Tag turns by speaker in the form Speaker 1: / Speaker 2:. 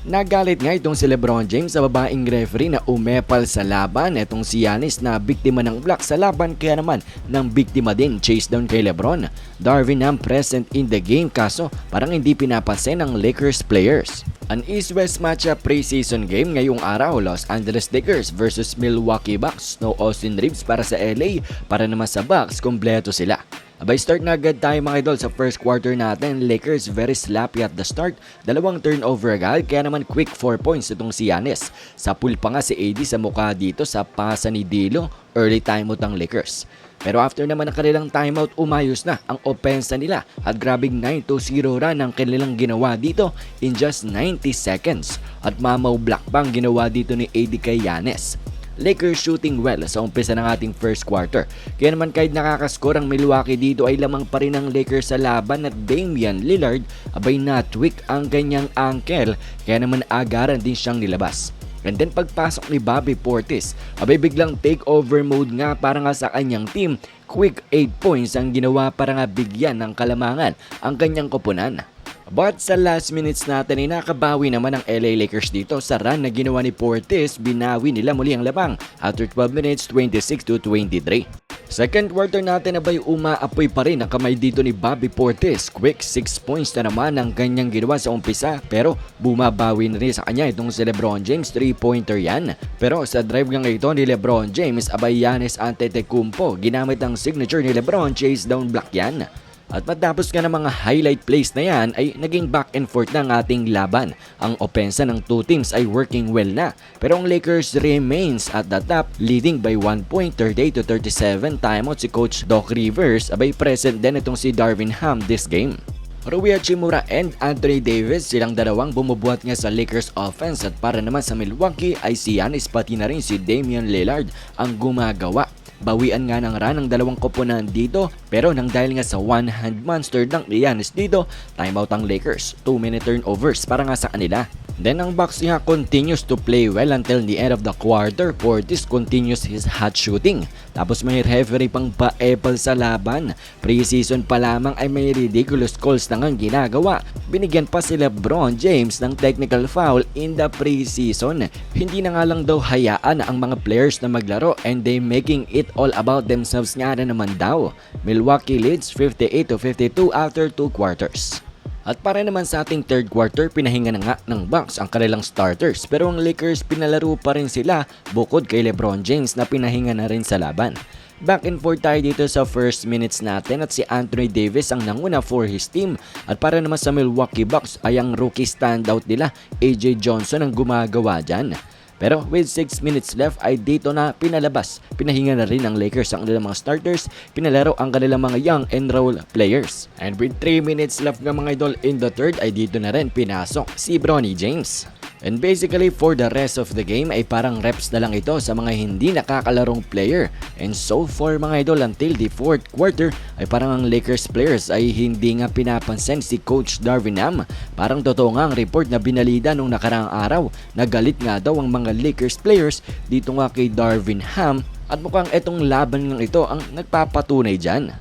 Speaker 1: Nagalit nga itong si Lebron James sa babaeng referee na umepal sa laban. Itong si Giannis na biktima ng block sa laban kaya naman ng biktima din chase down kay Lebron. Darvin Ham present in the game kaso parang hindi pinapansin ng Lakers players. An East-West matchup preseason game ngayong araw, Los Angeles Lakers versus Milwaukee Bucks. No Austin Reeves para sa LA, para naman sa Bucks, kompleto sila. Abay start na agad tayo mga idol sa first quarter natin. Lakers very sloppy at the start. Dalawang turnover agad kaya naman quick 4 points itong si Giannis. Sa pool pa nga si AD sa mukha dito sa pasa ni Dilo. Early timeout ng Lakers. Pero after naman ng kanilang timeout, umayos na ang opensa nila at grabing 9-0 run ang kanilang ginawa dito in just 90 seconds. At mamaw black bang ginawa dito ni AD kay Giannis. Lakers shooting well sa umpisa ng ating first quarter. Kaya naman kahit nakakaskor ang Milwaukee dito ay lamang pa rin ang Lakers sa laban at Damian Lillard abay na-tweak ang ganyang ankle kaya naman agaran din siyang nilabas. And then pagpasok ni Bobby Portis, abay biglang takeover mode nga para nga sa kanyang team. Quick 8 points ang ginawa para nga bigyan ng kalamangan ang kanyang koponan. But sa last minutes natin ay nakabawi naman ang LA Lakers dito sa run na ginawa ni Portis, binawi nila muli ang labang after 12 minutes 26 to 23. Second quarter natin abay umaapoy pa rin ang kamay dito ni Bobby Portis. Quick 6 points na naman ang kanyang ginawa sa umpisa pero bumabawi na rin sa kanya itong si Lebron James 3-pointer yan. Pero sa drive nga ito ni Lebron James abay Giannis Antetokounmpo ginamit ang signature ni Lebron chase down block yan. At matapos nga ng mga highlight plays na yan ay naging back and forth na ang ating laban. Ang opensa ng two teams ay working well na. Pero ang Lakers remains at the top leading by 1 point 38 to 37 timeout si Coach Doc Rivers abay present din itong si Darvin Ham this game. Rui Hachimura and Anthony Davis silang dalawang bumubuhat nga sa Lakers offense at para naman sa Milwaukee ay si Giannis pati na rin si Damian Lillard ang gumagawa. Bawian nga ng run ng dalawang koponan dito pero nang dahil nga sa one-hand monster ng Giannis dito, timeout ang Lakers. 2-minute turnovers para nga sa kanila. Then ang nga continues to play well until the end of the quarter. Portis continues his hot shooting. Tapos may referee pang pa-apple sa laban. Preseason pa lamang ay may ridiculous calls na ngang ginagawa. Binigyan pa si Lebron James ng technical foul in the preseason. Hindi na nga lang daw hayaan ang mga players na maglaro and they making it all about themselves nga na naman daw. Milwaukee leads 58 to 52 after 2 quarters. At para naman sa ating third quarter, pinahinga na nga ng Bucks ang kanilang starters pero ang Lakers pinalaro pa rin sila bukod kay Lebron James na pinahinga na rin sa laban. Back and forth tayo dito sa first minutes natin at si Anthony Davis ang nanguna for his team. At para naman sa Milwaukee Bucks ay ang rookie standout nila AJ Johnson ang gumagawa dyan. Pero with 6 minutes left ay dito na pinalabas. Pinahinga na rin ng Lakers ang kanilang mga starters, pinalaro ang kanilang mga young and role players. And with 3 minutes left ng mga idol in the third ay dito na rin pinasok si Bronny James. And basically for the rest of the game ay parang reps na lang ito sa mga hindi nakakalarong player. And so far mga idol until the fourth quarter ay parang ang Lakers players ay hindi nga pinapansin si Coach Darvin Ham. Parang totoo nga ang report na binalida nung nakaraang araw. Nagalit nga daw ang mga Lakers players dito nga kay Darvin Ham at mukhang etong laban ng ito ang nagpapatunay dyan.